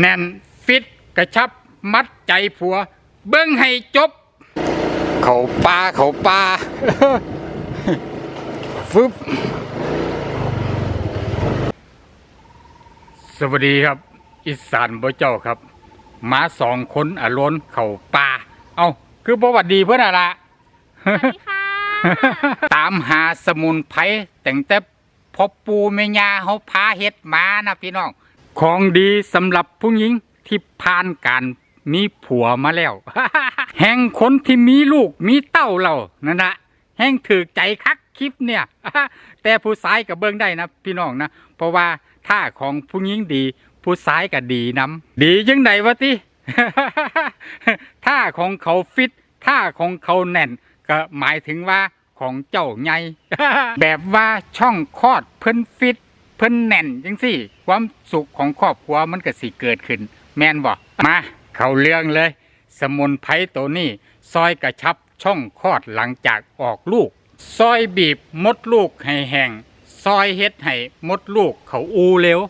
แน่นฟิตกระชับมัดใจผัว เบิ้งให้จบ เขาปลาเขาปลาฟึบสวัสดีครับ อีสานบ่เจ้าครับหมาสองคนอารนเขาปลาเอ้าคือบ่หวัดดีเพื่อนอะละสวัสดีค่ะตามหาสมุนไพรแต่งแต่พอปูแม่ยาเขาพาเฮ็ดมานะพี่น้อง ของดีสำหรับผู้หญิงที่ผ่านการมีผัวมาแล้ว แห่งคนที่มีลูกมีเต้าเรานั่นนะแห่งถือใจคักคลิปเนี่ย แต่ผู้ชายกับเบิ้งได้นะพี่น้องนะ เพราะว่าท่าของผู้หญิงดี ผู้ชายก็ดีน้ำดียังไงวะติท่าของเขาฟิตท่าของเขาแน่น ก็หมายถึงว่าของเจ้าไงแบบว่าช่องคลอดเพิ่นฟิต เพิ่นแน่นจังสิความสุขของครอบครัวมันก็สิเกิดขึ้น แม่นบ่มา เข้าเรื่องเลย สมุนไพรตัวนี้ ซอยกระชับช่องคลอดหลังจากออกลูก ซอยบีบมดลูกให้แห้งซอยเฮ็ดให้มดลูกเขาอูเร็ว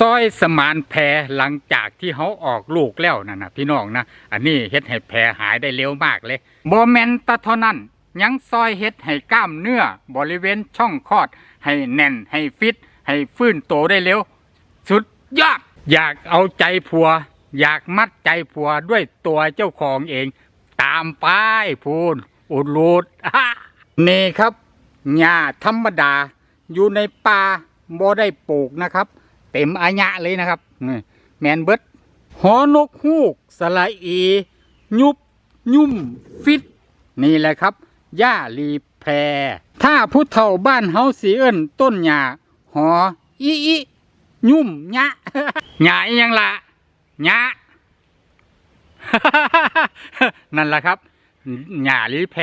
ซอยสมานแผลหลังจากที่เขาออกลูกแล้วนั่นนะพี่น้องนะอันนี้เฮ็ดให้แผลหายได้เร็วมากเลยบอแมนตะเท่านั้นยังซอยเฮ็ดให้กล้ามเนื้อบริเวณช่องคลอดให้แน่นให้ฟิต ให้ฟื้นโตได้เร็ว สุดยอด อยากเอาใจผัว อยากมัดใจผัวด้วยตัวเจ้าของเอง ตามไปพูนอุดรูดนี่ครับหญ้าธรรมดา อยู่ในป่าบ่ได้ปลูกนะครับ เต็มอาญะเลยนะครับนี่แมนเบิดหอนกฮูกสละอี ยุบ ยุ่ม ฟิต นี่แหละครับหญ้าลีแพร ถ้าผู้เฒ่าบ้านเฮาสีเอิ้นต้นหญ้า หออีอียุ่มหยะหญ้ายังละหญ้านั่นแหละครับหญ้าลีแพร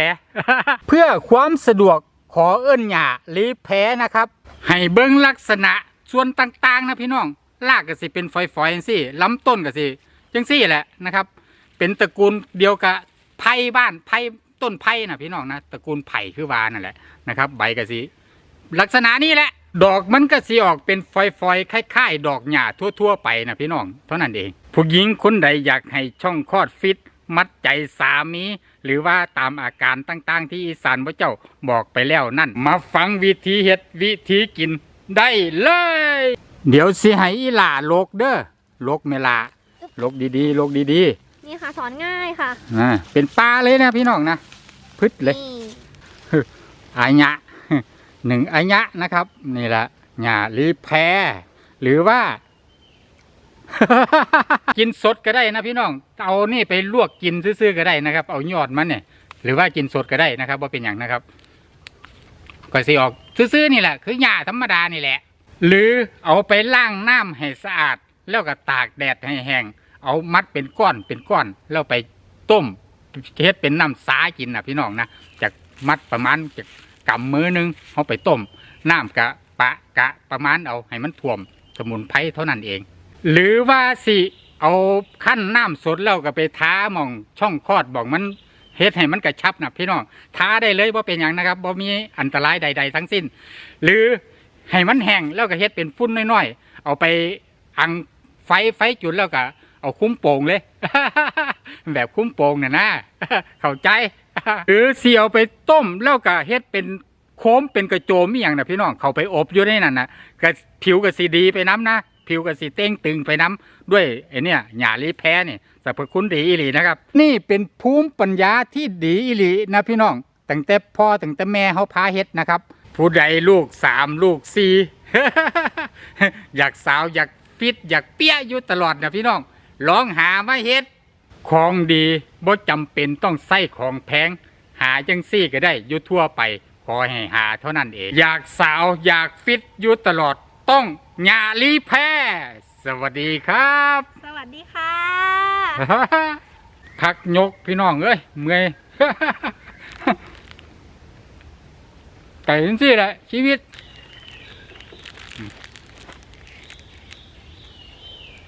เพื่อความสะดวกขอเอิ้นหญ้าลีแพรนะครับ ให้เบิ้งลักษณะส่วนต่างๆ นะพี่น้องรากก็สิเป็นฝอยๆจังซี่ลำต้นก็สิจังซี่แหละนะครับ เป็นตระกูลเดียวกับไผ่บ้านไผ่ต้นไผ่นะพี่น้องนะตระกูลไผ่คือวานั่นแหละนะครับ ใบก็สิลักษณะนี้แหละ ดอกมันก็สิออกเป็นฝอยๆคล้ายๆ ดอกหญ้าทั่วๆ ไปนะพี่น้องเท่านั้นเองผู้หญิงคนใดอยากให้ช่องคลอดฟิต มัดใจสามี หรือว่าตามอาการต่างๆ ที่อีสานพระเจ้าบอกไปแล้วนั่น มาฟังวิธีเฮ็ดวิธีกินได้เลย เดี๋ยวสิให้อีหล่าโลกเด้อโลกเมลาโลกดีๆโลกดีนี่ค่ะสอนง่ายค่ะๆอ่าเป็นปลาเลยนะพี่น้องนะพึดเลย นี่ อาญะ หนึ่งอาญะนะครับ นี่แหละหญ้าหรือแพรหรือว่า กินสดก็ได้นะพี่น้อง เอานี่ไปลวกกินซื่อๆก็ได้นะครับ เอายอดมันเนี่ยหรือว่ากินสดก็ได้นะครับว่าเป็นอย่างนะครับก็สิออกซื่อๆนี่แหละ คือหญ้าธรรมดานี่แหละ หรือเอาไปล้างน้ำให้สะอาด แล้วก็ตากแดดให้แห้งเอามัดเป็นก้อนเป็นก้อน แล้วไปต้มเฮ็ดเป็นน้ำสากินนะพี่น้องนะจากมัดประมาณจาก กำมือนึงเอาไปต้มน้ำกะปะกะประมาณเอาให้มันท่วมสมุนไพรเท่านั้นเอง หรือว่าสิเอาขั้นน้ำสดแล้วก็ไปท้ามองช่องคลอดบอกมันเฮ็ดให้มันกระชับนะพี่น้องท้าได้เลยว่าเป็นอย่างนะครับบ่มีอันตรายใด ๆ ทั้งสิ้น หรือให้มันแห้งแล้วก็เฮ็ดเป็นฟุ้นน้อยๆ เอาไปอังไฟไฟจุดแล้วก็เอาคุ้มโป่งเลย แบบคุ้มโป่งน่ะนะ เข้าใจ หรือเสียวไปต้มแล้วก็เฮ็ดเป็นโค้มเป็นกระโจมมีอย่างนะพี่น้องเขาไปอบอยู่ในนั้นนะก็ผิวก็สีดีไปน้ำนะผิวก็สีเต้งตึงไปน้ำด้วยไอเนี่ยหยาลีแพ้เนี่ยสรรพคุณดีอีหลีนะครับ นี่เป็นภูมิปัญญาที่ดีอีหลีนะพี่น้องตั้งแต่พ่อตั้งแต่แม่เขาพาเฮ็ดนะครับ ผู้ใดลูกสามลูกสี่อยากสาวอยากฟิตอยากเปี้ยอยู่ตลอดนะพี่น้องลองหามาเฮ็ด ของดีบ่จำเป็นต้องใส่ของแพง หาจังซี่ก็ได้อยู่ทั่วไป ขอให้หาเท่านั้นเอง อยากสาวอยากฟิตอยู่ตลอดต้องหยาลีแพ้สวัสดีครับ สวัสดีค่ะ พักยกพี่น้องเอ้ยเมื่อยไก่จังซี่แหละชีวิต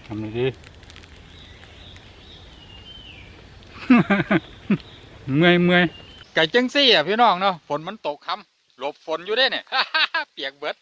ทำดี เมื่อยเมื่อยไก่จังซี่อะพี่น้องเนาะฝนมันตกคำหลบฝนอยู่ได้เนี่ยเปียกเบิด